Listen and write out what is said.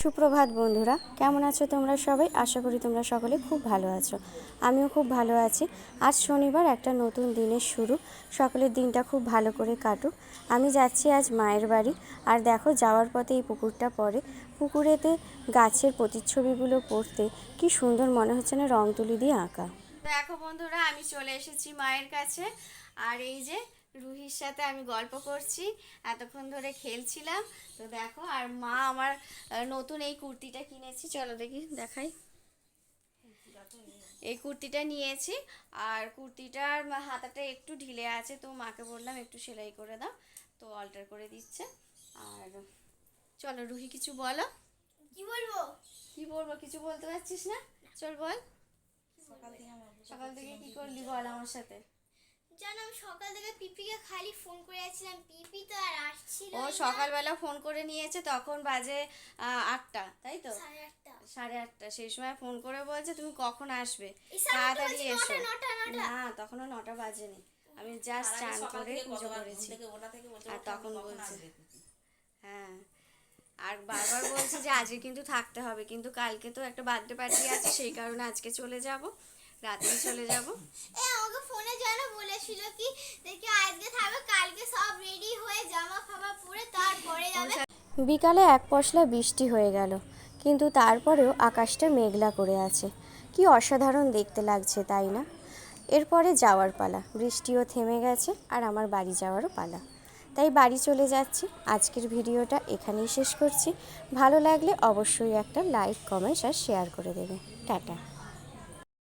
সুপ্রভাত বন্ধুরা, কেমন আছো তোমরা সবাই? আশা করি তোমরা সকলে খুব ভালো আছো। আমিও খুব ভালো আছি। আজ শনিবার, একটা নতুন দিনের শুরু। সকলের দিনটা খুব ভালো করে কাটুক। আমি যাচ্ছি আজ মায়ের বাড়ি। আর দেখো, যাওয়ার পথে এই পুকুরটা পড়ে। পুকুরেতে গাছের প্রতিচ্ছবিগুলো পড়তে কি সুন্দর মনে হচ্ছে না রং তুলি দিয়ে আঁকা। দেখো বন্ধুরা, আমি চলে এসেছি মায়ের কাছে। আর এই যে রুহির সাথে আমি গল্প করছি এতক্ষণ ধরে খেলছিলাম। তো দেখো আর মা আমার নতুন এই কুর্তিটা কিনেছি। চলো দেখি দেখাই। এই কুর্তিটা নিয়েছি আর কুর্তিটার হাতাটা একটু ঢিলে আছে তো মাকে বললাম একটু সেলাই করে দাও। তো অল্টার করে দিচ্ছে। আর চলো রুহি কিছু বলো। কি বলব? কি বলব কিছু বলতে পারছিস না? চল বল। সকাল থেকে কি করলি বল আমার সাথে? জানো আমি সকাল থেকে পিপিকে খালি ফোন করে যাচ্ছিলাম পিপি তো আর আসছিল ও সকালবেলা ফোন করে নিয়েছে তখন বাজে আটটা তাই তো? সাড়ে আটটা। সেই সময় ফোন করে বলছে তুমি কখন আসবে? তাড়াতাড়ি এসো। না তখনও নটা বাজেনি। আমি জাস্ট চান করে পুজো করেছি। আর তখন বলছে। হ্যাঁ আর বারবার বলছে যে আজকে কিন্তু থাকতে হবে। কিন্তু কালকে তো একটা বার্থডে পার্টি আছে সেই কারণে আজকে চলে যাব। রাতেই চলে যাব। এ আমাকে ফোনে কি? দেখি আজকে থাকবে, কালকে সব রেডি হয়ে জামা ফামা পরে তারপরে যাবে। বিকালে এক পশলা বৃষ্টি হয়ে গেল, কিন্তু তারপরেও আকাশটা মেঘলা করে আছে। কি অসাধারণ দেখতে লাগছে, তাই না? এরপরে যাওয়ার পালা, বৃষ্টিও থেমে গেছে আর আমার বাড়ি যাওয়ারও পালা। তাই বাড়ি চলে যাচ্ছি, আজকের ভিডিওটা এখানেই শেষ করছি। ভালো লাগলে অবশ্যই একটা লাইক কমেন্ট আর শেয়ার করে দেবে। টাটা।